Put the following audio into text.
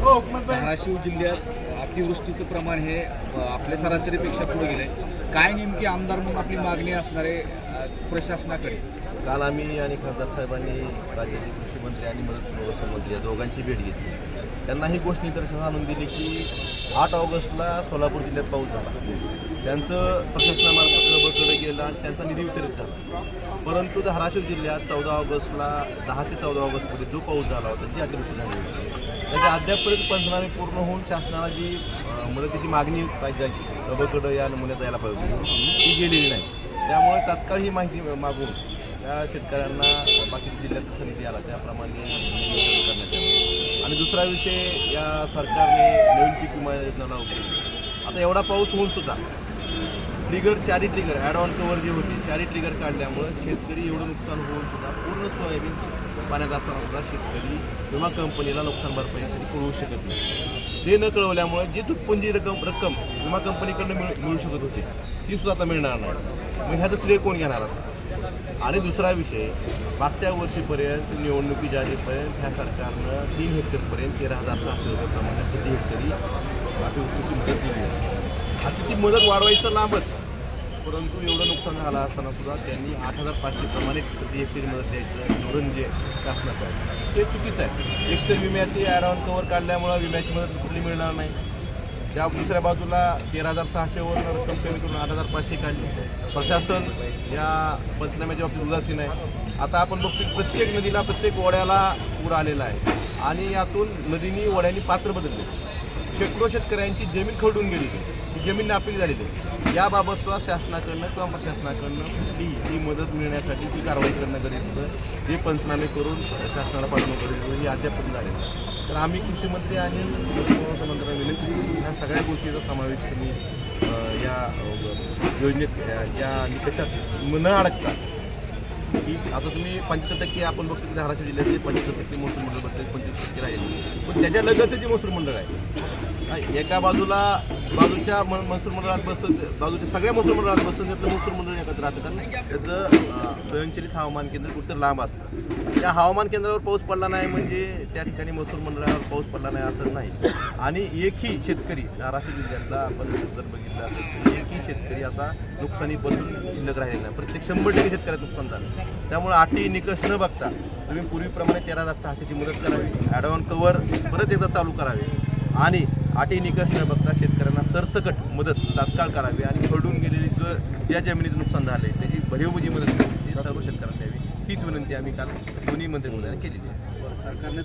धाराशिव जिल्ह्यात अतिवृष्टीचं प्रमाण हे आपल्या सरासरीपेक्षा पुढे गेलं आहे काय नेमकी आमदार म्हणून आपली मागणी असणार आहे प्रशासनाकडे? काल आम्ही आणि खासदार साहेबांनी राज्याचे कृषी मंत्री आणि मदत मंत्री या दोघांची भेट घेतली. त्यांना ही गोष्ट निदर्शनास आणून दिली की आठ ऑगस्टला सोलापूर जिल्ह्यात पाऊस झाला. त्यांचं प्रशासनामार्फत रबकडे गेला त्यांचा निधी वितरित झाला. परंतु धाराशिव जिल्ह्यात चौदा ऑगस्टला दहा ते चौदा ऑगस्टमध्ये जो पाऊस झाला होता जी अतिवृष्टी झाली होती. त्याच्या अद्यापपर्यंत पंचनामे पूर्ण होऊन शासनाला जी मदतीची मागणी पाहिजे रबकडं या नमुन्यात यायला पाहिजे ती गेलेली नाही. त्यामुळे तात्काळ ही माहिती मागून त्या शेतकऱ्यांना बाकी जिल्ह्यात जसं निधी आला त्याप्रमाणे करण्यात यावं आणि दुसरा विषय या सरकारने नवीन पीक विमा योजना लावली आता एवढा पाऊस होऊन सुद्धा ट्रिगर चारी ट्रिगर ॲड ऑन कवर जे होते चारी ट्रिगर काढल्यामुळं शेतकरी एवढं नुकसान होऊन सुद्धा पूर्ण सोयाबीन पाण्यात असताना सुद्धा शेतकरी विमा कंपनीला नुकसान भरपाई तरी कळवू शकत नाही. ते न कळवल्यामुळं जी तुटपुंजी रक्कम रक्कम विमा कंपनीकडनं मिळू मिळू शकत होती ती सुद्धा आता मिळणार नाही. मग ह्याचं श्रेय कोण घेणार आता? आणि दुसरा विषय मागच्या वर्षीपर्यंत निवडणुकी आधीपर्यंत ह्या सरकारनं तीन हेक्टरपर्यंत तेरा हजार सहाशे रुपये प्रमाणात किती हेक्टरी अतिवृष्टीची मदत दिली आहे. आता ती मदत वाढवायचं लांबच. परंतु एवढं नुकसान झालं असताना सुद्धा त्यांनी आठ हजार पाचशे प्रमाणेच प्रति हेक्टरी मदत द्यायचं धोरण जे शासनाचं आहे ते चुकीचं आहे. एक तर विम्याची ॲडव्हान्स कवर काढल्यामुळं विम्याची मदत कुठली मिळणार नाही. त्या दुसऱ्या बाजूला तेरा हजार सहाशेवर रक्कम कमी करून आठ हजार पाचशे काढली. प्रशासन या पंचनाम्याच्या बाबतीत उदासीन आहे. आता आपण बघतो प्रत्येक नदीला प्रत्येक ओढ्याला पूर आलेला आहे. आणि यातून नदीनी ओढ्यांनी पात्र बदलले. शेकडो शेतकऱ्यांची जमीन खरडून गेली ती जमीन नापीक झालेली आहे याबाबत सुद्धा शासनाकडनं किंवा प्रशासनाकडनं कुठली ही मदत मिळण्यासाठी ती कारवाई करणं गरजेचं होतं जे पंचनामे करून शासनाला पाठवणं गरजेचं आहे, हे अद्याप पण झालेलं आहे तर आम्ही कृषी मंत्री आणि मंत्र्यांना विनंती ह्या सगळ्या गोष्टीचा समावेश तुम्ही या योजनेत या- निकषात न अडकता की आता तुम्ही पंच्याहत्तर टक्के आपण बघतो की धाराशिव जिल्ह्यातले पंच्याहत्तर टक्के महसूल मंडळ बघतो पंचवीस टक्के राहिले पण त्याच्या लगतच जे महसूल मंडळ आहे. एका बाजूला बाजूच्या म- महसूल मंडळात बसतं बाजूच्या सगळ्या महसूल मंडळात बसतं त्यातलं महसूल मंडळ एकत्र राहतं. कारण त्याचं स्वयंचलित हवामान केंद्र कुठं लांब असतं. त्या हवामान केंद्रावर पाऊस पडला नाही म्हणजे त्या ठिकाणी महसूल मंडळावर पाऊस पडला नाही असं नाही. आणि एकही शेतकरी धाराशिव जिल्ह्यातला आपण जर बघितला तर एकही शेतकरी आता नुकसानीपासून शिल्लक राहिलेला नाही. प्रत्येक शंभर टक्के शेतकऱ्याचं नुकसान झालं. त्यामुळे अटी निकष न बघता तुम्ही पूर्वीप्रमाणे तेरा हजार सहाशेची मदत करावी ॲडव्हान्स कवर परत एकदा चालू करावे. आणि अटी निकष न बघता सरसकट मदत तात्काळ करावी आणि खरडून गेलेली जो ज्या जमिनीचं नुकसान झालं आहे त्याची भरीवजी मदत ती सर्व शेतकऱ्यांना द्यावी हीच विनंती आम्ही काल दोन्ही मंत्रिमंडळाने केलेली आहे. सरकारने